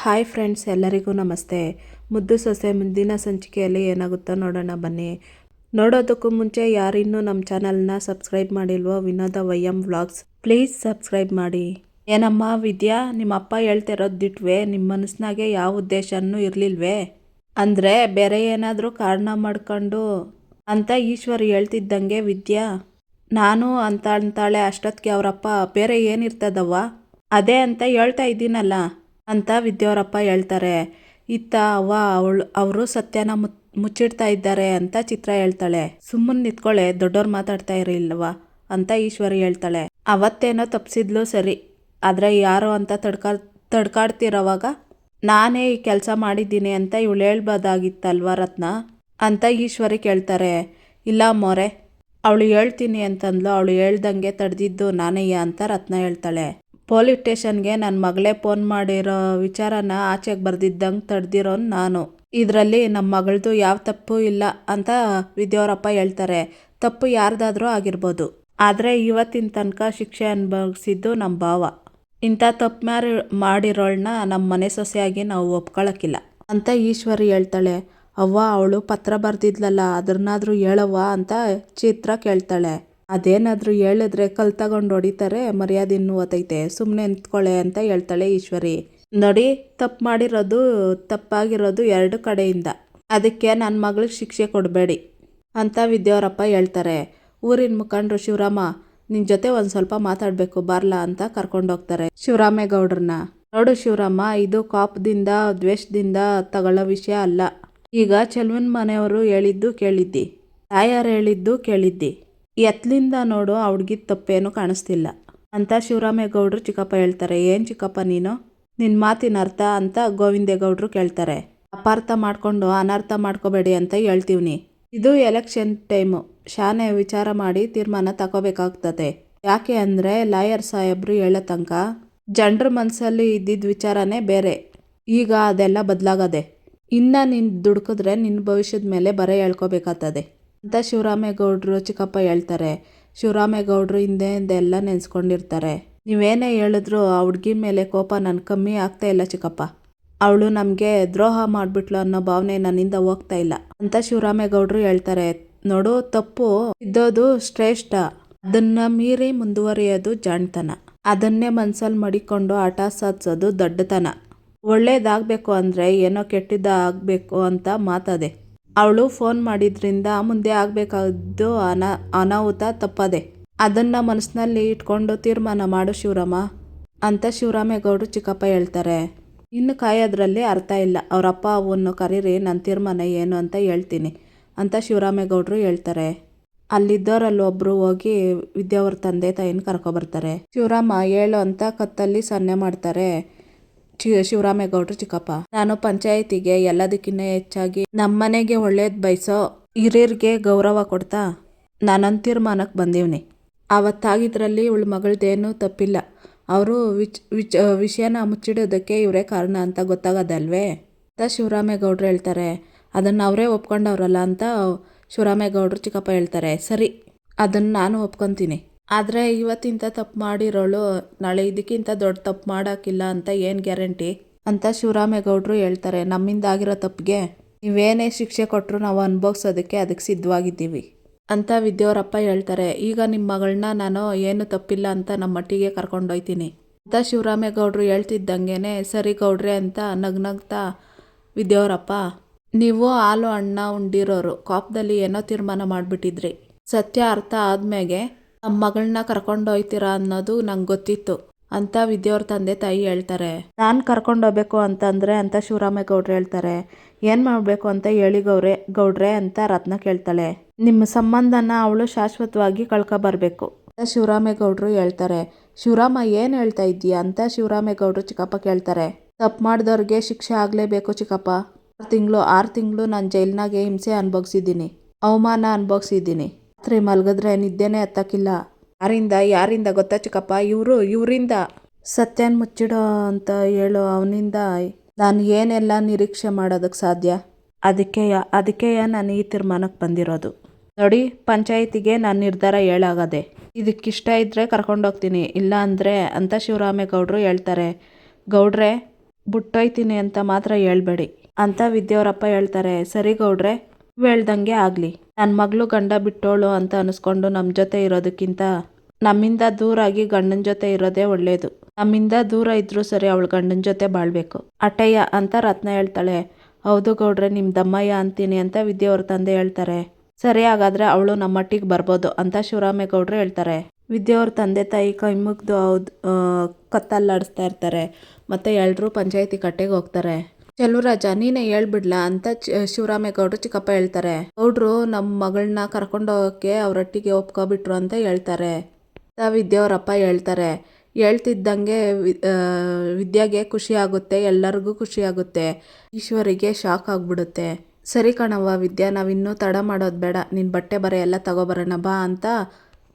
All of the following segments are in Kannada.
ಹಾಯ್ ಫ್ರೆಂಡ್ಸ್, ಎಲ್ಲರಿಗೂ ನಮಸ್ತೆ. ಮುದ್ದು ಸೊಸೆ ಮುಂದಿನ ಸಂಚಿಕೆಯಲ್ಲಿ ಏನಾಗುತ್ತೋ ನೋಡೋಣ ಬನ್ನಿ. ನೋಡೋದಕ್ಕೂ ಮುಂಚೆ ಯಾರಿನ್ನೂ ನಮ್ಮ ಚಾನಲ್ನ subscribe ಮಾಡಿಲ್ವೋ Vinoda Vaiyam vlogs, please subscribe ಮಾಡಿ. ಏನಮ್ಮ ವಿದ್ಯಾ ನಿಮ್ಮ ಅಪ್ಪ ಹೇಳ್ತಿರೋದಿಟ್ವೆ ನಿಮ್ಮ ಮನಸ್ಸಿನಾಗೆ ಯಾವ ಉದ್ದೇಶನೂ ಇರಲಿಲ್ವೇ? ಅಂದರೆ ಬೇರೆ ಏನಾದರೂ ಕಾರಣ ಮಾಡ್ಕೊಂಡು ಅಂತ ಈಶ್ವರ್ ಹೇಳ್ತಿದ್ದಂಗೆ ವಿದ್ಯಾ. ನಾನು ಅಂತ ಅಂತಾಳೆ ಅಷ್ಟೊತ್ತಿಗೆ ಅವರಪ್ಪ, ಬೇರೆ ಏನಿರ್ತದವ್ವ? ಅದೇ ಅಂತ ಹೇಳ್ತಾ ಇದ್ದೀನಲ್ಲ. ಅಂತ ವಿದ್ಯಾವರಪ್ಪ ಹೇಳ್ತಾರೆ. ಇತ್ತ ಅವ್ವ, ಅವಳು, ಅವರು ಸತ್ಯನ ಮುಚ್ಚಿಡ್ತಾ ಇದ್ದಾರೆ ಅಂತ ಚಿತ್ರ ಹೇಳ್ತಾಳೆ. ಸುಮ್ಮನೆ ನಿತ್ಕೊಳ್ಳೆ ದೊಡ್ಡವ್ರು ಮಾತಾಡ್ತಾ ಇರಲಿಲ್ವಾ ಅಂತ ಈಶ್ವರಿ ಹೇಳ್ತಾಳೆ. ಅವತ್ತೇನೋ ತಪ್ಪಿಸಿದ್ಲು ಸರಿ, ಆದರೆ ಯಾರು ಅಂತ ತಡ್ಕಾ, ತಡ್ಕಾಡ್ತಿರೋವಾಗ, ನಾನೇ ಈ ಕೆಲಸ ಮಾಡಿದ್ದೀನಿ ಅಂತ ಇವಳು ಹೇಳ್ಬೋದಾಗಿತ್ತಲ್ವ ರತ್ನ ಅಂತ ಈಶ್ವರಿ ಕೇಳ್ತಾರೆ. ಇಲ್ಲ ಮೊರೆ, ಅವಳು ಹೇಳ್ತೀನಿ ಅಂತಂದ್ಲು, ಅವಳು ಹೇಳ್ದಂಗೆ ತಡೆದಿದ್ದು ನಾನಯ್ಯ ಅಂತ ರತ್ನ ಹೇಳ್ತಾಳೆ. ಪೊಲೀಸ್ ಸ್ಟೇಷನ್ಗೆ ನನ್ನ ಮಗಳೇ ಫೋನ್ ಮಾಡಿರೋ ವಿಚಾರನ ಆಚೆಗೆ ಬರೆದಿದ್ದಂಗೆ ತಡೆದಿರೋನು ನಾನು. ಇದರಲ್ಲಿ ನಮ್ಮ ಮಗಳದು ಯಾವ ತಪ್ಪು ಇಲ್ಲ ಅಂತ ವಿದ್ಯಾವರಪ್ಪ ಹೇಳ್ತಾರೆ. ತಪ್ಪು ಯಾರ್ದಾದ್ರೂ ಆಗಿರ್ಬೋದು. ಆದರೆ ಇವತ್ತಿನ ತನಕ ಶಿಕ್ಷೆ ಅನುಭವಿಸಿದ್ದು ನಮ್ಮ ಭಾವ. ಇಂಥ ತಪ್ಪು ಮಾರಿ ಮಾಡಿರೋಳನ್ನ ನಮ್ಮ ಮನೆ ಸೊಸೆಯಾಗಿ ನಾವು ಒಪ್ಕೊಳ್ಳೋಕ್ಕಿಲ್ಲ ಅಂತ ಈಶ್ವರಿ ಹೇಳ್ತಾಳೆ. ಅವ್ವ, ಅವಳು ಪತ್ರ ಬರ್ದಿದ್ಲಲ್ಲ ಅದನ್ನಾದರೂ ಹೇಳವ್ವ ಅಂತ ಚಿತ್ರ ಕೇಳ್ತಾಳೆ. ಅದೇನಾದರೂ ಹೇಳಿದ್ರೆ ಕಲ್ ತಗೊಂಡು ಹೊಡಿತಾರೆ, ಮರ್ಯಾದೆ ಇನ್ನೂ ಓತೈತೆ ಸುಮ್ಮನೆ ನಿಂತ್ಕೊಳ್ಳೆ ಅಂತ ಹೇಳ್ತಾಳೆ ಈಶ್ವರಿ. ನೋಡಿ, ತಪ್ಪು ಮಾಡಿರೋದು ತಪ್ಪಾಗಿರೋದು ಎರಡು ಕಡೆಯಿಂದ. ಅದಕ್ಕೆ ನನ್ನ ಮಗಳಿಗೆ ಶಿಕ್ಷೆ ಕೊಡಬೇಡಿ ಅಂತ ವಿದ್ಯಾವರಪ್ಪ ಹೇಳ್ತಾರೆ. ಊರಿನ ಮುಖಂಡರು ಶಿವರಾಮ ನಿನ್ನ ಜೊತೆ ಒಂದು ಸ್ವಲ್ಪ ಮಾತಾಡಬೇಕು, ಬರ್ಲಾ ಅಂತ ಕರ್ಕೊಂಡೋಗ್ತಾರೆ ಶಿವರಾಮೇಗೌಡ್ರನ್ನ. ನೋಡು ಶಿವರಾಮ, ಇದು ಕಾಪದಿಂದ, ದ್ವೇಷದಿಂದ ತಗೊಳ್ಳೋ ವಿಷಯ ಅಲ್ಲ. ಈಗ ಚೆಲುವಿನ ಮನೆಯವರು ಹೇಳಿದ್ದು ಕೇಳಿದ್ದಿ. ತಾಯಾರು ಹೇಳಿದ್ದು ಕೇಳಿದ್ದಿ. ಎತ್ಲಿಂದ ನೋಡು ಆ ಹುಡುಗಿ ತಪ್ಪೇನು ಕಾಣಿಸ್ತಿಲ್ಲ. ಅಂತ ಶಿವರಾಮೇಗೌಡರು ಚಿಕ್ಕಪ್ಪ ಹೇಳ್ತಾರೆ, ಏನು ಚಿಕ್ಕಪ್ಪ ನೀನು? ನಿನ್ನ ಮಾತಿನ ಅರ್ಥ ಅಂತ ಗೋವಿಂದೇಗೌಡರು ಕೇಳ್ತಾರೆ. ಅಪಾರ್ಥ ಮಾಡಿಕೊಂಡು ಅನರ್ಥ ಮಾಡ್ಕೋಬೇಡಿ ಅಂತ ಹೇಳ್ತೀವ್ನಿ ಇದು ಎಲೆಕ್ಷನ್ ಟೈಮು. ಶಾನೆ ವಿಚಾರ ಮಾಡಿ ತೀರ್ಮಾನ ತಗೋಬೇಕಾಗ್ತದೆ ಯಾಕೆ ಅಂದರೆ ಲಾಯರ್ ಸಾಹೇಬ್ರು ಹೇಳೋ ತನಕ ಜನರ ಮನಸ್ಸಲ್ಲಿ ಇದ್ದಿದ್ದ ವಿಚಾರನೇ ಬೇರೆ. ಈಗ ಅದೆಲ್ಲ ಬದಲಾಗದೆ. ಇನ್ನು ನೀನು ದುಡ್ಕಿದ್ರೆ ನಿನ್ನ ಭವಿಷ್ಯದ ಮೇಲೆ ಬರೆ ಹೇಳ್ಕೊಬೇಕಾಗ್ತದೆ. ಅಂತ ಶಿವರಾಮೇಗೌಡರು ಚಿಕ್ಕಪ್ಪ ಹೇಳ್ತಾರೆ. ಶಿವರಾಮೇಗೌಡರು ಹಿಂದೆ ಹಿಂದೆಲ್ಲ ನೆನೆಸ್ಕೊಂಡಿರ್ತಾರೆ. ನೀವೇನೇ ಹೇಳಿದ್ರು ಆ ಹುಡುಗಿ ಮೇಲೆ ಕೋಪ ನಾನು ಕಮ್ಮಿ ಆಗ್ತಾ ಇಲ್ಲ ಚಿಕ್ಕಪ್ಪ. ಅವಳು ನಮಗೆ ದ್ರೋಹ ಮಾಡಿಬಿಟ್ಲು ಅನ್ನೋ ಭಾವನೆ ನನ್ನಿಂದ ಹೋಗ್ತಾ ಇಲ್ಲ ಅಂತ ಶಿವರಾಮೇಗೌಡರು ಹೇಳ್ತಾರೆ. ನೋಡು, ತಪ್ಪು. ಇದ್ದೋದು ಶ್ರೇಷ್ಠ. ಅದನ್ನ ಮೀರಿ ಮುಂದುವರಿಯೋದು ಜಾಣ್ತನ. ಅದನ್ನೇ ಮನ್ಸಲ್ಲಿ ಮಡಿಕೊಂಡು ಆಟ ಸಾಧಿಸೋದು ದೊಡ್ಡತನ. ಒಳ್ಳೇದಾಗಬೇಕು ಅಂದರೆ ಏನೋ ಕೆಟ್ಟದ್ದು ಆಗಬೇಕು ಅಂತ ಮಾತದೆ. ಅವಳು ಫೋನ್ ಮಾಡಿದ್ರಿಂದ ಮುಂದೆ ಆಗಬೇಕಾದ್ದು ಅನಾ, ಅನಾಹುತ ತಪ್ಪದೆ. ಅದನ್ನು ಮನಸ್ಸಿನಲ್ಲಿ ಇಟ್ಕೊಂಡು ತೀರ್ಮಾನ ಮಾಡು ಶಿವರಾಮ, ಅಂತ ಶಿವರಾಮೇಗೌಡರು ಚಿಕ್ಕಪ್ಪ ಹೇಳ್ತಾರೆ. ಇನ್ನು ಕಾಯೋದ್ರಲ್ಲಿ ಅರ್ಥ ಇಲ್ಲ. ಅವರಪ್ಪ ಅವನ್ನು ಕರೀರಿ ನನ್ನ ತೀರ್ಮಾನ ಏನು ಅಂತ ಹೇಳ್ತೀನಿ, ಅಂತ ಶಿವರಾಮೇಗೌಡರು ಹೇಳ್ತಾರೆ. ಅಲ್ಲಿದ್ದವರಲ್ಲಿ ಒಬ್ಬರು ಹೋಗಿ ವಿದ್ಯಾವ್ರ ತಂದೆ ತಾಯಿನ ಕರ್ಕೊಬರ್ತಾರೆ ಶಿವರಾಮ ಹೇಳು ಅಂತ ಕತ್ತಲ್ಲಿ ಸನ್ನೆ ಮಾಡ್ತಾರೆ. ಶಿವರಾಮೇಗೌಡರು ಚಿಕ್ಕಪ್ಪ. ನಾನು ಪಂಚಾಯತಿಗೆ ಎಲ್ಲದಕ್ಕಿಂತ ಹೆಚ್ಚಾಗಿ ನಮ್ಮನೆಗೆ ಒಳ್ಳೇದು ಬಯಸೋ ಹಿರಿಯರಿಗೆ ಗೌರವ ಕೊಡ್ತಾ ನಾನೊಂದು ತೀರ್ಮಾನಕ್ಕೆ ಬಂದೀವ್ನಿ. ಅವತ್ತಾಗಿದ್ರಲ್ಲಿ ಇವಳ ಮಗಳದೇನೂ ತಪ್ಪಿಲ್ಲ. ಅವರು ವಿಚ್ ವಿಚ್, ವಿಷಯನ ಮುಚ್ಚಿಡೋದಕ್ಕೆ ಇವರೇ ಕಾರಣ ಅಂತ ಗೊತ್ತಾಗೋದಲ್ವೇ? ಅಂತ ಶಿವರಾಮೇಗೌಡರು ಹೇಳ್ತಾರೆ. ಅದನ್ನು ಅವರೇ ಒಪ್ಕೊಂಡವ್ರಲ್ಲ ಅಂತ ಶಿವರಾಮೇಗೌಡರು ಚಿಕ್ಕಪ್ಪ ಹೇಳ್ತಾರೆ. ಸರಿ, ಅದನ್ನು ನಾನು ಒಪ್ಕೊತೀನಿ. ಆದರೆ ಇವತ್ತಿಂತ ತಪ್ಪು ಮಾಡಿರೋಳು, ನಾಳೆ ಇದಕ್ಕಿಂತ ದೊಡ್ಡ ತಪ್ಪು ಮಾಡೋಕ್ಕಿಲ್ಲ ಅಂತ ಏನು ಗ್ಯಾರಂಟಿ? ಅಂತ ಶಿವರಾಮೇಗೌಡರು ಹೇಳ್ತಾರೆ, ನಮ್ಮಿಂದ ಆಗಿರೋ ತಪ್ಪಿಗೆ. ನೀವೇನೇ ಶಿಕ್ಷೆ ಕೊಟ್ಟರು ನಾವು ಅನುಭವಿಸೋದಕ್ಕೆ ಅದಕ್ಕೆ ಸಿದ್ಧವಾಗಿದ್ದೀವಿ. ಅಂತ ವಿದ್ಯೋರಪ್ಪ ಹೇಳ್ತಾರೆ, ಈಗ ನಿಮ್ಮ ಮಗಳನ್ನ ನಾನು ಏನು ತಪ್ಪಿಲ್ಲ ಅಂತ ನಮ್ಮ ಮಟ್ಟಿಗೆ ಕರ್ಕೊಂಡೋಯ್ತೀನಿ ಅಂತ ಶಿವರಾಮೇಗೌಡರು ಹೇಳ್ತಿದ್ದಂಗೆ ಸರಿ ಗೌಡ್ರೆ ಅಂತ ನಗ್ನಗ್ತಾ ವಿದ್ಯೋರಪ್ಪ ನೀವು ಹಾಲು ಅಣ್ಣ ಉಂಡಿರೋರು, ಕಾಪದಲ್ಲಿ ಏನೋ ತೀರ್ಮಾನ ಮಾಡಿಬಿಟ್ಟಿದ್ರಿ. ಸತ್ಯ ಅರ್ಥ ಆದ್ಮೇಲೆ ನಮ್ಮ ಮಗಳನ್ನ ಕರ್ಕೊಂಡೋಯ್ತೀರಾ ಅನ್ನೋದು ನಂಗೆ ಗೊತ್ತಿತ್ತು. ಅಂತ ವಿದ್ಯಾವ್ರ ತಂದೆ ತಾಯಿ ಹೇಳ್ತಾರೆ. ನಾನು ಕರ್ಕೊಂಡೋಗ್ಬೇಕು ಅಂತಂದರೆ ಅಂತ ಶಿವರಾಮೇಗೌಡ್ರು ಹೇಳ್ತಾರೆ. ಏನು ಮಾಡಬೇಕು ಅಂತ ಹೇಳಿ ಗೌರೆ, ಗೌಡ್ರೆ ಅಂತ ರತ್ನ ಕೇಳ್ತಾಳೆ. ನಿಮ್ಮ ಸಂಬಂಧನ ಅವಳು ಶಾಶ್ವತವಾಗಿ ಕಳ್ಕೊಬರ್ಬೇಕು ಅಂತ ಶಿವರಾಮೇಗೌಡರು ಹೇಳ್ತಾರೆ. ಶಿವರಾಮ ಏನು ಹೇಳ್ತಾ ಇದ್ದೀಯಾ ಅಂತ ಶಿವರಾಮೇಗೌಡರು ಚಿಕ್ಕಪ್ಪ ಕೇಳ್ತಾರೆ. ತಪ್ಪು ಮಾಡಿದವ್ರಿಗೆ ಶಿಕ್ಷೆ ಆಗಲೇಬೇಕು ಚಿಕ್ಕಪ್ಪ. ಆರು ತಿಂಗಳು ಆರು ತಿಂಗಳು ನಾನು ಜೈಲಿನಾಗೆ ಹಿಂಸೆ ಅನುಭವಿಸಿದ್ದೀನಿ. ಅವಮಾನ ಅನುಭವಿಸಿದ್ದೀನಿ. ರಾತ್ರಿ ಮಲಗಿದ್ರೆ ನಿದ್ದೆನೇ ಹತ್ತಕ್ಕಿಲ್ಲ ಯಾರಿಂದ ಯಾರಿಂದ ಗೊತ್ತಾ ಚಿಕ್ಕಪ್ಪ? ಇವರು, ಇವರಿಂದ. ಸತ್ಯನ ಮುಚ್ಚಿಡೋ ಅಂತ ಹೇಳೋ ಅವನಿಂದ ನಾನು ಏನೆಲ್ಲ ನಿರೀಕ್ಷೆ ಮಾಡೋದಕ್ಕೆ ಸಾಧ್ಯ? ಅದಕ್ಕೆ ಅದಕ್ಕೆ ನಾನು ಈ ತೀರ್ಮಾನಕ್ಕೆ ಬಂದಿರೋದು. ನೋಡಿ, ಪಂಚಾಯಿತಿಗೆ ನಾನು ನಿರ್ಧಾರ ಹೇಳಾಗದೆ. ಇದಕ್ಕಿಷ್ಟ ಇದ್ದರೆ ಕರ್ಕೊಂಡೋಗ್ತೀನಿ, ಇಲ್ಲ ಅಂದರೆ ಅಂತ ಶಿವರಾಮೇಗೌಡರು ಹೇಳ್ತಾರೆ. ಗೌಡ್ರೆ, ಬಿಟ್ಟೋಯ್ತೀನಿ ಅಂತ ಮಾತ್ರ ಹೇಳ್ಬೇಡಿ ಅಂತ ವಿದ್ಯಾವರಪ್ಪ ಹೇಳ್ತಾರೆ. ಸರಿ ಗೌಡ್ರೆ, ಹೇಳ್ದಂಗೆ ಆಗಲಿ. ನನ್ನ ಮಗಳು ಗಂಡ ಬಿಟ್ಟೋಳು ಅಂತ ಅನಿಸ್ಕೊಂಡು ನಮ್ಮ ಜೊತೆ ಇರೋದಕ್ಕಿಂತ ನಮ್ಮಿಂದ ದೂರಾಗಿ ಗಂಡನ ಜೊತೆ ಇರೋದೇ ಒಳ್ಳೇದು. ನಮ್ಮಿಂದ ದೂರ ಇದ್ರೂ ಸರಿ ಅವಳು ಗಂಡನ ಜೊತೆ ಬಾಳ್ಬೇಕು. ಅಟ್ಟಯ್ಯ ಅಂತ ರತ್ನ ಹೇಳ್ತಾಳೆ. ಹೌದು ಗೌಡ್ರೆ ನಿಮ್ಮ ದಮ್ಮಯ್ಯ ಅಂತೀನಿ ಅಂತ ವಿದ್ಯಾವ್ರ ತಂದೆ ಹೇಳ್ತಾರೆ. ಸರಿ ಹಾಗಾದ್ರೆ ಅವಳು ನಮ್ಮಟ್ಟಿಗೆ ಬರ್ಬೋದು ಅಂತ ಶಿವರಾಮೇಗೌಡರು ಹೇಳ್ತಾರೆ. ವಿದ್ಯಾವ್ರ ತಂದೆ ತಾಯಿ ಕೈ ಮುಗ್ದು ಹೌದು ಕತ್ತಲ್ಲಾಡಿಸ್ತಾ ಇರ್ತಾರೆ. ಮತ್ತು ಎಲ್ಲರೂ ಪಂಚಾಯತಿ ಕಟ್ಟೆಗೆ ಹೋಗ್ತಾರೆ. ಚೆಲುವರಾಜ ನೀನೇ ಹೇಳ್ಬಿಡ್ಲಾ? ಅಂತ ಶಿವರಾಮೇಗೌಡರು ಚಿಕ್ಕಪ್ಪ ಹೇಳ್ತಾರೆ. ಗೌಡ್ರು ನಮ್ಮ ಮಗಳನ್ನ ಕರ್ಕೊಂಡು ಹೋಗೋಕ್ಕೆ ಅವರೊಟ್ಟಿಗೆ ಒಪ್ಕೊಬಿಟ್ರು ಅಂತ ಹೇಳ್ತಾರೆ. ವಿದ್ಯಾವರಪ್ಪ ಹೇಳ್ತಾರೆ. ಹೇಳ್ತಿದ್ದಂಗೆ ವಿದ್ಯಾಗೆ ಖುಷಿ ಆಗುತ್ತೆ, ಎಲ್ಲರಿಗೂ ಖುಷಿ ಆಗುತ್ತೆ. ಈಶ್ವರಿಗೆ ಶಾಕ್ ಆಗ್ಬಿಡುತ್ತೆ. ಸರಿ ಕಣವ್ವ ವಿದ್ಯಾ, ನಾವಿನ್ನೂ ತಡ ಮಾಡೋದು ಬೇಡ. ನಿನ್ನ ಬಟ್ಟೆ ಬರೆ ಎಲ್ಲ ತಗೋಬರೋಣ ಬಾ ಅಂತ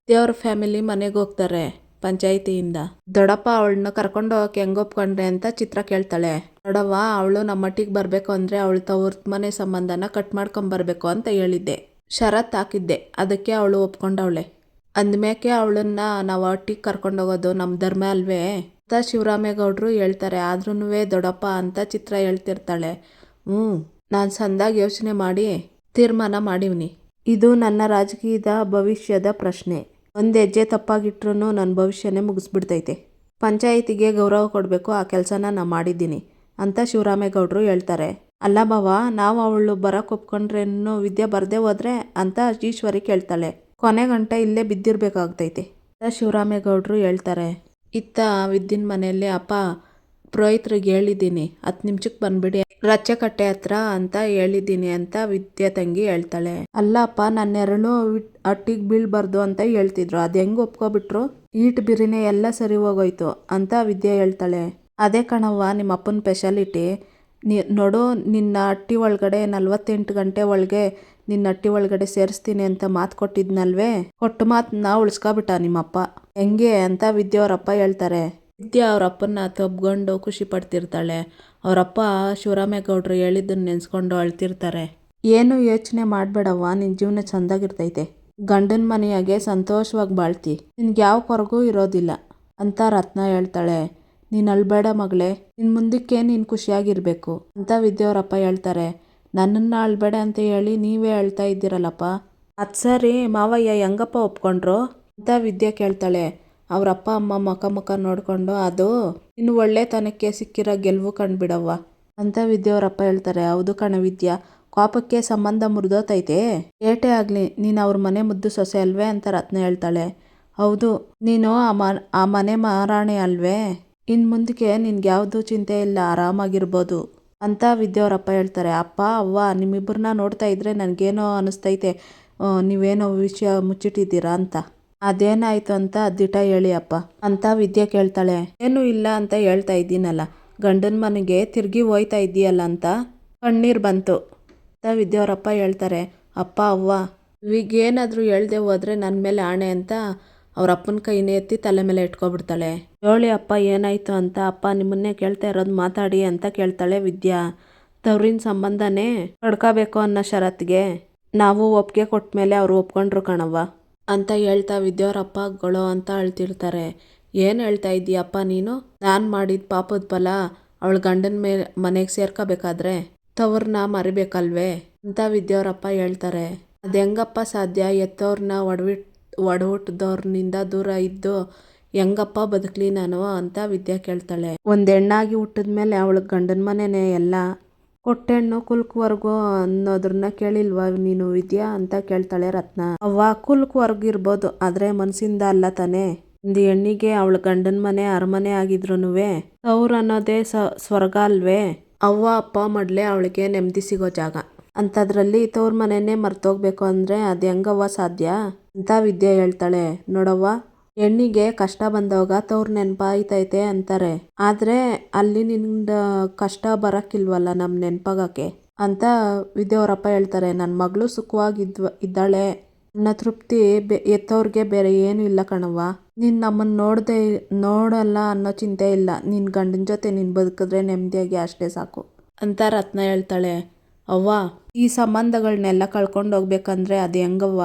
ದೇವ್ರ ಫ್ಯಾಮಿಲಿ ಮನೆಗೆ ಹೋಗ್ತಾರೆ. ಪಂಚಾಯಿತಿಯಿಂದ. ದೊಡ್ಡಪ್ಪ ಅವಳನ್ನ ಕರ್ಕೊಂಡು ಹೋಗಕ್ಕೆ ಹೆಂಗೊಪ್ಕೊಂಡ್ರೆ ಅಂತ ಚಿತ್ರ ಕೇಳ್ತಾಳೆ. ದೊಡ್ಡವ್ವ ಅವಳು ನಮ್ಮಟ್ಟಿಗೆ ಬರಬೇಕು ಅಂದರೆ ಅವಳು ತವ್ರ ಮನೆ ಸಂಬಂಧನ ಕಟ್ ಮಾಡ್ಕೊಂಬರ್ಬೇಕು ಅಂತ ಹೇಳಿದ್ದೆ. ಷರತ್ ಹಾಕಿದ್ದೆ. ಅದಕ್ಕೆ ಅವಳು ಒಪ್ಕೊಂಡವಳೆ. ಅಂದ್ಮೇಕೆ ಅವಳನ್ನ ನಾವು ಒಟ್ಟಿಗೆ ಕರ್ಕೊಂಡೋಗೋದು ನಮ್ಮ ಧರ್ಮ ಅಲ್ವೇ? ಅಂತ ಶಿವರಾಮೇಗೌಡರು ಹೇಳ್ತಾರೆ. ಆದ್ರೂ ದೊಡ್ಡಪ್ಪ ಅಂತ ಚಿತ್ರ ಹೇಳ್ತಿರ್ತಾಳೆ. ಹ್ಞೂ ನಾನು ಸಂದಾಗಿ ಯೋಚನೆ ಮಾಡಿ ತೀರ್ಮಾನ ಮಾಡಿವ್ನಿ. ಇದು ನನ್ನ ರಾಜಕೀಯದ ಭವಿಷ್ಯದ ಪ್ರಶ್ನೆ. ಒಂದು ಹೆಜ್ಜೆ ತಪ್ಪಾಗಿಟ್ರೂ ನನ್ನ ಭವಿಷ್ಯನೇ ಮುಗಿಸ್ಬಿಡ್ತೈತೆ. ಪಂಚಾಯಿತಿಗೆ ಗೌರವ ಕೊಡಬೇಕು, ಆ ಕೆಲಸನ ನಾನು ಮಾಡಿದ್ದೀನಿ ಅಂತ ಶಿವರಾಮೇಗೌಡರು ಹೇಳ್ತಾರೆ. ಅಲ್ಲ ಬಾವ, ನಾವು ಅವಳು ಬರೋಕೆ ಒಪ್ಕೊಂಡ್ರೇನು ವಿದ್ಯೆ ಬರದೇ ಹೋದ್ರೆ ಅಂತ ಈಶ್ವರಿ ಕೇಳ್ತಾಳೆ. ಕೊನೆ ಗಂಟೆ ಇಲ್ಲೇ ಬಿದ್ದಿರಬೇಕಾಗ್ತೈತೆ ಶಿವರಾಮೇಗೌಡರು ಹೇಳ್ತಾರೆ. ಇತ್ತ ವಿದ್ಯನ್ ಮನೆಯಲ್ಲಿ ಅಪ್ಪ ಪುರೋಹಿತ್ರಿಗೆ ಹೇಳಿದ್ದೀನಿ, ಹತ್ತು ನಿಮಿಷಕ್ಕೆ ಬಂದ್ಬಿಡಿ. ರಚ್ಚಕಟ್ಟೆ ಹತ್ರ ಅಂತ ಹೇಳಿದ್ದೀನಿ ಅಂತ ವಿದ್ಯಾ ತಂಗಿ ಹೇಳ್ತಾಳೆ. ಅಲ್ಲಪ್ಪ ನನ್ನ ಎರಡು ಅಟ್ಟಿಗೆ ಬೀಳ್ಬಾರ್ದು ಅಂತ ಹೇಳ್ತಿದ್ರು. ಅದು ಹೆಂಗೆ ಒಪ್ಕೊಬಿಟ್ರು? ಈಟ್ ಬಿರಿನೆ ಎಲ್ಲ ಸರಿ ಹೋಗೋಯ್ತು ಅಂತ ವಿದ್ಯಾ ಹೇಳ್ತಾಳೆ. ಅದೇ ಕಣವ್ವ, ನಿಮ್ಮ ಅಪ್ಪನ ಸ್ಪೆಷಾಲಿಟಿ ನೀ, ನೋಡು, ನಿನ್ನ ಅಟ್ಟಿ ಒಳಗಡೆ ನಲ್ವತ್ತೆಂಟು ಗಂಟೆ ಒಳಗೆ ನಿನ್ನ ಅಟ್ಟಿ ಒಳಗಡೆ ಸೇರಿಸ್ತೀನಿ ಅಂತ ಮಾತು ಕೊಟ್ಟಿದ್ನಲ್ವೇ? ಕೊಟ್ಟು ಮಾತನ್ನ ಉಳಿಸ್ಕೊಬಿಟ್ಟ ನಿಮ್ಮಪ್ಪ. ಹೆಂಗೆ ಅಂತ ವಿದ್ಯಾವರಪ್ಪ ಹೇಳ್ತಾರೆ. ವಿದ್ಯಾ ಅವ್ರ ಅಪ್ಪನ್ನ ತಬ್ಕೊಂಡು ಖುಷಿ ಪಡ್ತಿರ್ತಾಳೆ. ಅವರಪ್ಪ ಶಿವರಾಮೇಗೌಡರು ಹೇಳಿದ್ದನ್ನು ನೆನೆಸ್ಕೊಂಡು ಅಳ್ತಿರ್ತಾರೆ. ಏನು ಯೋಚನೆ ಮಾಡಬೇಡವ್ವ ನಿನ್ನ ಜೀವನ ಚೆಂದಾಗಿರ್ತೈತೆ. ಗಂಡನ ಮನೆಯಾಗೆ ಸಂತೋಷವಾಗಿ ಬಾಳ್ತಿ. ನಿನ್ಗೆ ಯಾವ ಕೊರಗೂ ಇರೋದಿಲ್ಲ ಅಂತ ರತ್ನ ಹೇಳ್ತಾಳೆ. ನೀನು ಅಳ್ಬೇಡ ಮಗಳೇ. ನಿನ್ನ ಮುಂದಕ್ಕೆ ನೀನು ಖುಷಿಯಾಗಿರಬೇಕು ಅಂತ ವಿದ್ಯಾವರಪ್ಪ ಹೇಳ್ತಾರೆ. ನನ್ನನ್ನು ಅಳ್ಬೇಡ ಅಂತ ಹೇಳಿ ನೀವೇ ಅಳ್ತಾ ಇದ್ದೀರಲ್ಲಪ್ಪ. ಅದು ಸರಿ ಮಾವಯ್ಯ, ಹೆಂಗಪ್ಪ ಒಪ್ಕೊಂಡ್ರು? ಅಂತ ವಿದ್ಯಾ ಕೇಳ್ತಾಳೆ. ಅವ್ರ ಅಪ್ಪ, ಅಮ್ಮ ಮುಖ ಮುಖ ನೋಡಿಕೊಂಡು, ಅದು ಇನ್ನು ಒಳ್ಳೆತನಕ್ಕೆ ಸಿಕ್ಕಿರೋ ಗೆಲುವು ಕಣ್ಬಿಡವ್ವ ಅಂತ ವಿದ್ಯಾವ್ರಪ್ಪ ಹೇಳ್ತಾರೆ. ಹೌದು ಕಣ ವಿದ್ಯಾ, ಕೋಪಕ್ಕೆ ಸಂಬಂಧ ಮುರಿದೋತೈತೆ. ಏಟೇ ಆಗಲಿ, ನೀನು ಅವ್ರ ಮನೆ ಮುದ್ದು ಸೊಸೆ ಅಲ್ವೇ? ಅಂತ ರತ್ನ ಹೇಳ್ತಾಳೆ. ಹೌದು, ನೀನು ಆ ಮನೆ ಮಹಾರಾಣಿ ಅಲ್ವೇ? ಇನ್ನು ಮುಂದಕ್ಕೆ ನಿನ್ಗೆ ಯಾವುದು ಚಿಂತೆ ಇಲ್ಲ, ಆರಾಮಾಗಿರ್ಬೋದು. ಅಂತ ವಿದ್ಯಾವ್ರಪ್ಪ ಹೇಳ್ತಾರೆ. ಅಪ್ಪ, ಅವ್ವ, ನಿಮ್ಮಿಬ್ಬರನ್ನ ನೋಡ್ತಾ ಇದ್ರೆ ನನಗೇನೋ ಅನಿಸ್ತೈತೆ. ನೀವೇನೋ ವಿಷಯ ಮುಚ್ಚಿಟ್ಟಿದ್ದೀರಾ? ಅಂತ. ಅದೇನಾಯ್ತು ಅಂತ ದಿಟ ಹೇಳಿ ಅಪ್ಪ. ಅಂತ ವಿದ್ಯೆ ಕೇಳ್ತಾಳೆ. ಏನು ಇಲ್ಲ ಅಂತ ಹೇಳ್ತಾ ಇದ್ದೀನಲ್ಲ. ಗಂಡನ ಮನೆಗೆ ತಿರುಗಿ ಹೋಯ್ತಾ ಇದ್ದೀಯಲ್ಲ ಅಂತ ಕಣ್ಣೀರು ಬಂತು. ಅಂತ ವಿದ್ಯಾವರಪ್ಪ ಹೇಳ್ತಾರೆ. ಅಪ್ಪ, ಅವ್ವ ಈಗೇನಾದರೂ ಹೇಳ್ದೆ ಹೋದ್ರೆ ನನ್ನ ಮೇಲೆ ಆಣೆ ಅಂತ ಅವ್ರ ಅಪ್ಪನ ಕೈನೇ ಎತ್ತಿ ತಲೆ ಮೇಲೆ ಇಟ್ಕೊಬಿಡ್ತಾಳೆ ಹೇಳಿ ಅಪ್ಪ, ಏನಾಯ್ತು ಅಂತ ಅಪ್ಪ ನಿಮ್ಮನ್ನೇ ಕೇಳ್ತಾ ಇರೋದು ಮಾತಾಡಿ ಅಂತ ಕೇಳ್ತಾಳೆ ವಿದ್ಯಾ. ತವ್ರಿನ ಸಂಬಂಧನೇ ಕಡ್ಕೋಬೇಕು ಅನ್ನೋ ಷರತ್ಗೆ ನಾವು ಒಪ್ಪಿಗೆ ಕೊಟ್ಟ ಮೇಲೆ ಅವರು ಒಪ್ಕೊಂಡ್ರು ಕಣವ್ವ. ಅಂತ ಹೇಳ್ತಾ ವಿದ್ಯೋರಪ್ಪ ಗೊಳೋ ಅಂತ ಅಳ್ತಿರ್ತಾರೆ. ಏನು ಹೇಳ್ತಾ ಇದ್ದೀಯಪ್ಪ ನೀನು? ನಾನು ಮಾಡಿದ ಪಾಪದ ಫಲ ಅವಳ ಗಂಡನ ಮೇಲೆ ಮನೆಗೆ ಸೇರ್ಕೋಬೇಕಾದ್ರೆ ತವ್ರನ್ನ ಮರಿಬೇಕಲ್ವೇ? ಅಂತ ವಿದ್ಯೋರಪ್ಪ ಹೇಳ್ತಾರೆ. ಅದು ಹೆಂಗಪ್ಪ ಸಾಧ್ಯ? ಎತ್ತವ್ರನ್ನ ಒಡವಿಟ್ ಒಡಹುಟ್ಟಿದವ್ರನಿಂದ ದೂರ ಇದ್ದು ಹೆಂಗಪ್ಪ ಬದುಕಲಿ ನಾನು? ಅಂತ ವಿದ್ಯಾ ಕೇಳ್ತಾಳೆ. ಒಂದು ಹೆಣ್ಣಾಗಿ ಹುಟ್ಟಿದ್ಮೇಲೆ ಅವಳಿಗೆ ಗಂಡನ ಮನೆನೇ ಎಲ್ಲ ಕೊಟ್ಟೆಣ್ಣು ಕುಲ್ಕ್ವರ್ಗು ಅನ್ನೋದ್ರನ್ನ ಕೇಳಿಲ್ವಾ ನೀನು ವಿದ್ಯಾ ಅಂತ ಕೇಳ್ತಾಳೆ ರತ್ನ. ಅವ್ವ, ಕುಲ್ಕ್ವರ್ಗು ಇರ್ಬೋದು, ಆದರೆ ಮನಸ್ಸಿಂದ ಅಲ್ಲ ತಾನೇ. ಒಂದು ಹೆಣ್ಣಿಗೆ ಅವಳ ಗಂಡನ ಮನೆ, ಅರಮನೆ ಆಗಿದ್ರುನುವೆ. ಅವ್ರ ಅನ್ನೋದೇ ಸ್ವರ್ಗ ಅಲ್ವೇ. ಅವ್ವ, ಅಪ್ಪ ಮಡ್ಲೆ ಅವಳಿಗೆ ನೆಮ್ಮದಿ ಸಿಗೋ ಜಾಗ. ಅಂಥದ್ರಲ್ಲಿ ತವ್ರ ಮನೆನೇ ಮರ್ತೋಗ್ಬೇಕು ಅಂದ್ರೆ ಅದು ಹೆಂಗವ್ವ ಸಾಧ್ಯ? ಅಂತ ವಿದ್ಯೆ ಹೇಳ್ತಾಳೆ. ನೋಡವ್ವ ಹೆಣ್ಣಿಗೆ ಕಷ್ಟ ಬಂದಾಗ ತವ್ರ ನೆನಪಾಯ್ತೈತೆ ಅಂತಾರೆ. ಆದರೆ ಅಲ್ಲಿ ನಿನ್ನ ಕಷ್ಟ ಬರಕ್ಕಿಲ್ವಲ್ಲ ನಮ್ಮ ನೆನಪಾಗಕ್ಕೆ ಅಂತ ವಿದ್ಯಾವರಪ್ಪ ಹೇಳ್ತಾರೆ. ನನ್ನ ಮಗಳು ಸುಖವಾಗಿದ್ವ, ಇದ್ದಾಳೆ. ನನ್ನ ತೃಪ್ತಿ ಬೆ, ಎತ್ತವ್ರಿಗೆ ಬೇರೆ ಏನೂ ಇಲ್ಲ ಕಣವ್ವ. ನೀನು ನಮ್ಮನ್ನು ನೋಡದೆ, ನೋಡಲ್ಲ ಅನ್ನೋ ಚಿಂತೆ ಇಲ್ಲ. ನಿನ್ನ ಗಂಡನ ಜೊತೆ ನೀನು ಬದುಕಿದ್ರೆ ನೆಮ್ಮದಿಯಾಗಿ ಅಷ್ಟೇ ಸಾಕು ಅಂತ ರತ್ನ ಹೇಳ್ತಾಳೆ. ಅವ್ವ, ಈ ಸಂಬಂಧಗಳನ್ನೆಲ್ಲ ಕಳ್ಕೊಂಡು ಹೋಗ್ಬೇಕಂದ್ರೆ ಅದು ಹೆಂಗವ್ವ?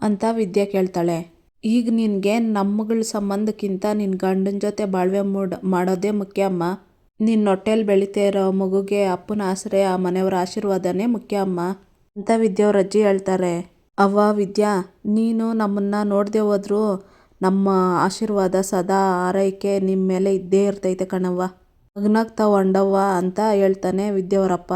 ಅಂತ ವಿದ್ಯೆ ಕೇಳ್ತಾಳೆ. ಈಗ ನಿನಗೆ ನಮ್ಮಗಳ ಸಂಬಂಧಕ್ಕಿಂತ ನಿನ್ನ ಗಂಡನ ಜೊತೆ ಬಾಳ್ವೆ ಮೂಡ್ ಮಾಡೋದೇ ಮುಖ್ಯ ಅಮ್ಮ. ನಿನ್ನ ಹೊಟ್ಟೆಲ್ ಬೆಳೀತಾ ಇರೋ ಮಗುಗೆ ಅಪ್ಪನ ಆಸರೆ ಆ ಮನೆಯವರ ಆಶೀರ್ವಾದನೇ ಮುಖ್ಯ ಅಮ್ಮ. ಅಂತ ವಿದ್ಯಾವ್ರ ಅಜ್ಜಿ ಹೇಳ್ತಾರೆ. ಅವ್ವ, ವಿದ್ಯಾ, ನೀನು ನಮ್ಮನ್ನು ನೋಡದೆ ಹೋದರೂ ನಮ್ಮ ಆಶೀರ್ವಾದ ಸದಾ ಆರೈಕೆ ನಿಮ್ಮ ಮೇಲೆ ಇದ್ದೇ ಇರ್ತೈತೆ ಕಣವ್ವ. ನಗ್ನಗ್ತಾ ತಗೊಂಡವ್ವ ಅಂತ ಹೇಳ್ತಾನೆ ವಿದ್ಯಾವ್ರಪ್ಪ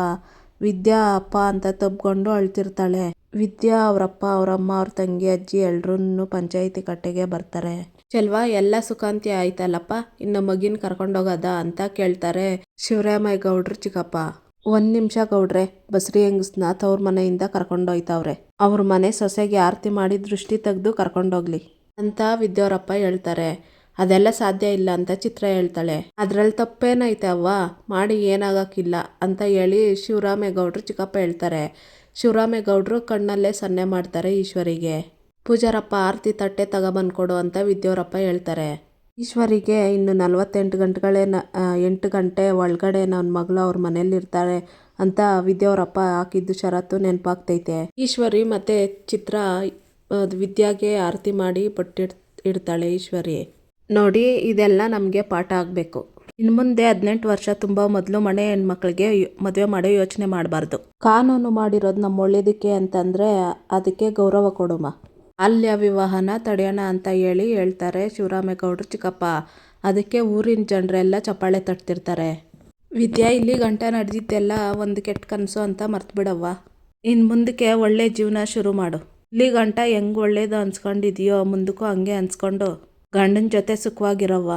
ವಿದ್ಯಾ, ಅಪ್ಪ ಅಂತ ತಬ್ಕೊಂಡು ಅಳ್ತಿರ್ತಾಳೆ. ವಿದ್ಯಾ, ಅವರಪ್ಪ, ಅವರಮ್ಮ, ಅವ್ರ ತಂಗಿ, ಅಜ್ಜಿ ಎಲ್ರೂ ಪಂಚಾಯಿತಿ ಕಟ್ಟೆಗೆ ಬರ್ತಾರೆ. ಚಲ್ವಾ, ಎಲ್ಲ ಸುಖಾಂತಿ ಆಯ್ತಲ್ಲಪ್ಪ? ಇನ್ನು ಮಗಿನ ಕರ್ಕೊಂಡೋಗದ ಅಂತ ಕೇಳ್ತಾರೆ ಶಿವರಾಮಯ್ಯ ಗೌಡ್ರು ಚಿಕ್ಕಪ್ಪ. ಒಂದ್ ನಿಮಿಷ ಗೌಡ್ರೆ, ಬಸ್ರಿ ಹೆಂಗಸ್ನ ಅವ್ರ ಮನೆಯಿಂದ ಕರ್ಕೊಂಡೋಯ್ತವ್ರೆ. ಅವ್ರ ಮನೆ ಸೊಸೆಗೆ ಆರತಿ ಮಾಡಿ ದೃಷ್ಟಿ ತೆಗೆದು ಕರ್ಕೊಂಡೋಗ್ಲಿ ಅಂತ ವಿದ್ಯಾವರಪ್ಪ ಹೇಳ್ತಾರೆ. ಅದೆಲ್ಲ ಸಾಧ್ಯ ಇಲ್ಲ ಅಂತ ಚಿತ್ರ ಹೇಳ್ತಾಳೆ. ಅದ್ರಲ್ಲಿ ತಪ್ಪೇನೈತೆ ಅವ್ವ? ಮಾಡಿ ಏನಾಗಕ್ಕಿಲ್ಲ ಅಂತ ಹೇಳಿ ಶಿವರಾಮೇಗೌಡ್ರು ಚಿಕ್ಕಪ್ಪ ಹೇಳ್ತಾರೆ. ಶಿವರಾಮೇಗೌಡ್ರು ಕಣ್ಣಲ್ಲೇ ಸನ್ನೆ ಮಾಡ್ತಾರೆ ಈಶ್ವರಿಗೆ. ಪೂಜಾರಪ್ಪ ಆರತಿ ತಟ್ಟೆ ತಗೊಬಂದ್ಕೊಡು ಅಂತ ವಿದ್ಯಾವರಪ್ಪ ಹೇಳ್ತಾರೆ. ಈಶ್ವರಿಗೆ ಇನ್ನು ನಲವತ್ತೆಂಟು ಗಂಟೆಗಳೇ ನ ಎಂಟು ಗಂಟೆ ಒಳಗಡೆ ನನ್ನ ಮಗಳು ಅವ್ರ ಮನೇಲಿ ಇರ್ತಾರೆ ಅಂತ ವಿದ್ಯಾವರಪ್ಪ ಹಾಕಿದ್ದು ಷರತ್ತು ನೆನಪಾಗ್ತೈತೆ. ಈಶ್ವರಿ ಮತ್ತೆ ಚಿತ್ರ ವಿದ್ಯಾಗೆ ಆರತಿ ಮಾಡಿ ಬಟ್ಟಿಡ್ ಇಡ್ತಾಳೆ ಈಶ್ವರಿ. ನೋಡಿ, ಇದೆಲ್ಲ ನಮಗೆ ಪಾಠ ಆಗಬೇಕು. ಇನ್ನು ಮುಂದೆ ಹದಿನೆಂಟು ವರ್ಷ ತುಂಬ ಮೊದಲು ಮನೆ ಹೆಣ್ಮಕ್ಳಿಗೆ ಮದುವೆ ಮಾಡೋ ಯೋಚನೆ ಮಾಡಬಾರ್ದು. ಕಾನೂನು ಮಾಡಿರೋದು ನಮ್ಮ ಒಳ್ಳೇದಕ್ಕೆ ಅಂತಂದರೆ ಅದಕ್ಕೆ ಗೌರವ ಕೊಡುಮ. ಬಾಲ್ಯ ವಿವಾಹನ ತಡೆಯೋಣ ಅಂತ ಹೇಳಿ ಹೇಳ್ತಾರೆ ಶಿವರಾಮೇಗೌಡರು ಚಿಕ್ಕಪ್ಪ. ಅದಕ್ಕೆ ಊರಿನ ಜನರೆಲ್ಲ ಚಪ್ಪಾಳೆ ತಟ್ತಿರ್ತಾರೆ. ವಿದ್ಯಾ, ಇಲ್ಲಿ ಗಂಟ ನಡೆದಿದ್ದೆಲ್ಲ ಒಂದು ಕೆಟ್ಟ ಕನಸು ಅಂತ ಮರ್ತು ಬಿಡವ್ವ ಇನ್ನು ಮುಂದಕ್ಕೆ ಒಳ್ಳೆ ಜೀವನ ಶುರು ಮಾಡು. ಇಲ್ಲಿ ಗಂಟ ಹೆಂಗೆ ಒಳ್ಳೇದು ಅನ್ಸ್ಕೊಂಡಿದೆಯೋ ಮುಂದಕ್ಕೂ ಹಂಗೆ ಅನ್ಸ್ಕೊಂಡು ಗಂಡನ ಜೊತೆ ಸುಖವಾಗಿರವ್ವ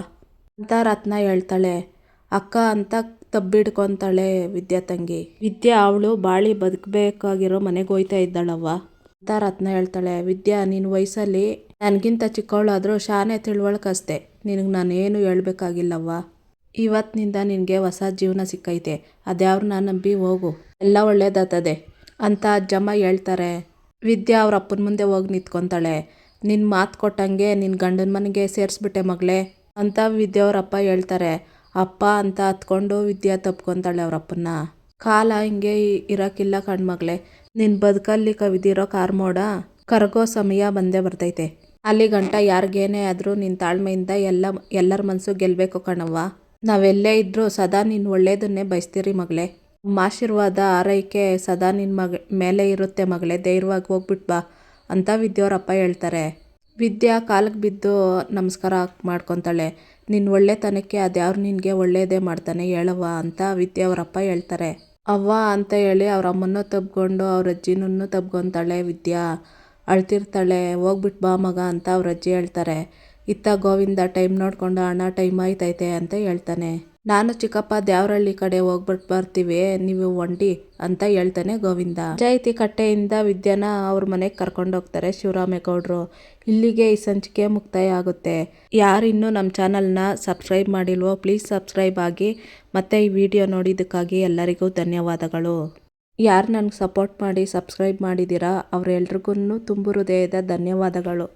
ಅಂತ ರತ್ನ ಹೇಳ್ತಾಳೆ. ಅಕ್ಕ ಅಂತ ತಬ್ಬಿಡ್ಕೊತಾಳೆ ವಿದ್ಯಾ ತಂಗಿ. ವಿದ್ಯಾ ಅವಳು ಬಾಳಿ ಬದುಕಬೇಕಾಗಿರೋ ಮನೆಗೆ ಹೋಯ್ತಾ ಇದ್ದಾಳವ್ವ. ಅಂತ ರತ್ನ ಹೇಳ್ತಾಳೆ. ವಿದ್ಯಾ ನಿನ್ನ ವಯಸ್ಸಲ್ಲಿ ನನಗಿಂತ ಚಿಕ್ಕವಳಾದರೂ ಶಾನೆ ತಿಳುವಳ್ಕಸ್ದೆ ನಿನಗೆ ನಾನೇನು ಹೇಳ್ಬೇಕಾಗಿಲ್ಲವ್ವ. ಇವತ್ತಿನಿಂದ ನಿನಗೆ ಹೊಸ ಜೀವನ ಸಿಕ್ಕೈತೆ. ಅದ್ಯಾವ್ರನ್ನ ನಂಬಿ ಹೋಗು. ಎಲ್ಲ ಒಳ್ಳೇದಾಗ್ತದೆ ಅಂತ ಅಜ್ಜಮ್ಮ ಹೇಳ್ತಾರೆ. ವಿದ್ಯಾ ಅವ್ರ ಅಪ್ಪನ ಮುಂದೆ ಹೋಗಿ ನಿಂತ್ಕೊತಾಳೆ. ನಿನ್ನ ಮಾತು ಕೊಟ್ಟಂಗೆ ನಿನ್ನ ಗಂಡನ ಮನೆಗೆ ಸೇರಿಸ್ಬಿಟ್ಟೆ ಮಗಳೇ. ಅಂತ ವಿದ್ಯಾ ಅವ್ರ ಅಪ್ಪ ಹೇಳ್ತಾರೆ. ಅಪ್ಪ ಅಂತ ಹತ್ಕೊಂಡು ವಿದ್ಯಾ ತಪ್ಕೊತಾಳೆ ಅವ್ರ ಅಪ್ಪನ್ನ. ಕಾಲ ಹಿಂಗೆ ಇರೋಕ್ಕಿಲ್ಲ ಕಣ್ಮಗಳೇ ನಿನ್ನ ಬದುಕಲ್ಲಿ ಕವಿದಿರೋ ಕಾರ್ಮೋಡ ಕರಗೋ ಸಮಯ ಬಂದೇ ಬರ್ತೈತೆ. ಅಲ್ಲಿ ಗಂಟ ಯಾರಿಗೇನೇ ಆದರೂ ನಿನ್ನ ತಾಳ್ಮೆಯಿಂದ ಎಲ್ಲ, ಎಲ್ಲರ ಮನಸ್ಸು ಗೆಲ್ಲಬೇಕು ಕಣವ್ವ. ನಾವೆಲ್ಲೇ ಇದ್ದರೂ ಸದಾ ನಿನ್ನ ಒಳ್ಳೇದನ್ನೇ ಬಯಸ್ತೀರಿ ಮಗಳೇ ಆಶೀರ್ವಾದ ಆರೈಕೆ ಸದಾ ನಿನ್ನ ಮಗ, ಮೇಲೆ ಇರುತ್ತೆ ಮಗಳೇ ಧೈರ್ಯವಾಗಿ ಹೋಗ್ಬಿಟ್ ಬಾ ಅಂತ ವಿದ್ಯೋರಪ್ಪ ಹೇಳ್ತಾರೆ. ವಿದ್ಯಾ ಕಾಲಕ್ಕೆ ಬಿದ್ದು ನಮಸ್ಕಾರ ಮಾಡ್ಕೊತಾಳೆ. ನಿನ್ನ ಒಳ್ಳೆತನಕ್ಕೆ ಅದ್ಯಾವ್ರು ನಿನಗೆ ಒಳ್ಳೆಯದೇ ಮಾಡ್ತಾನೆ ಹೇಳವ್ವ ಅಂತ ವಿದ್ಯಾವ್ರಪ್ಪ ಹೇಳ್ತಾರೆ. ಅವ್ವ ಅಂತ ಹೇಳಿ ಅವ್ರ ಅಮ್ಮನೂ ತಬ್ಕೊಂಡು ಅವ್ರ ಅಜ್ಜಿನೂ ತಬ್ಕೊತಾಳೆ ವಿದ್ಯಾ. ಅಳ್ತಿರ್ತಾಳೆ ಹೋಗ್ಬಿಟ್ಟು ಬಾ ಮಗ ಅಂತ ಅವ್ರ ಅಜ್ಜಿ ಹೇಳ್ತಾರೆ. ಇತ್ತ ಗೋವಿಂದ ಟೈಮ್ ನೋಡಿಕೊಂಡು, ಅಣ್ಣ, ಟೈಮ್ ಆಯ್ತೈತೆ ಅಂತ ಹೇಳ್ತಾನೆ. ನಾನು ಚಿಕ್ಕಪ್ಪ ದೇವರಹಳ್ಳಿ ಕಡೆ ಹೋಗ್ಬಿಟ್ಟು ಬರ್ತೀವಿ, ನೀವು ಒಂಟಿ ಅಂತ ಹೇಳ್ತಾನೆ ಗೋವಿಂದ. ಪಂಚಾಯಿತಿ ಕಟ್ಟೆಯಿಂದ ವಿದ್ಯಾನ ಅವ್ರ ಮನೆಗೆ ಕರ್ಕೊಂಡು ಹೋಗ್ತಾರೆ ಶಿವರಾಮೇಗೌಡರು ಇಲ್ಲಿಗೆ ಈ ಸಂಚಿಕೆ ಮುಕ್ತಾಯ ಆಗುತ್ತೆ. ಯಾರು ಇನ್ನೂ ನಮ್ಮ ಚಾನಲ್ನ ಸಬ್ಸ್ಕ್ರೈಬ್ ಮಾಡಿಲ್ವೋ, ಪ್ಲೀಸ್ ಸಬ್ಸ್ಕ್ರೈಬ್ ಆಗಿ. ಮತ್ತೆ ಈ ವಿಡಿಯೋ ನೋಡಿದ್ದಕ್ಕಾಗಿ ಎಲ್ಲರಿಗೂ ಧನ್ಯವಾದಗಳು. ಯಾರು ನನಗೆ ಸಪೋರ್ಟ್ ಮಾಡಿ, ಸಬ್ಸ್ಕ್ರೈಬ್ ಮಾಡಿದ್ದೀರಾ ಅವರೆಲ್ರಿಗೂ ತುಂಬು ಹೃದಯದ ಧನ್ಯವಾದಗಳು.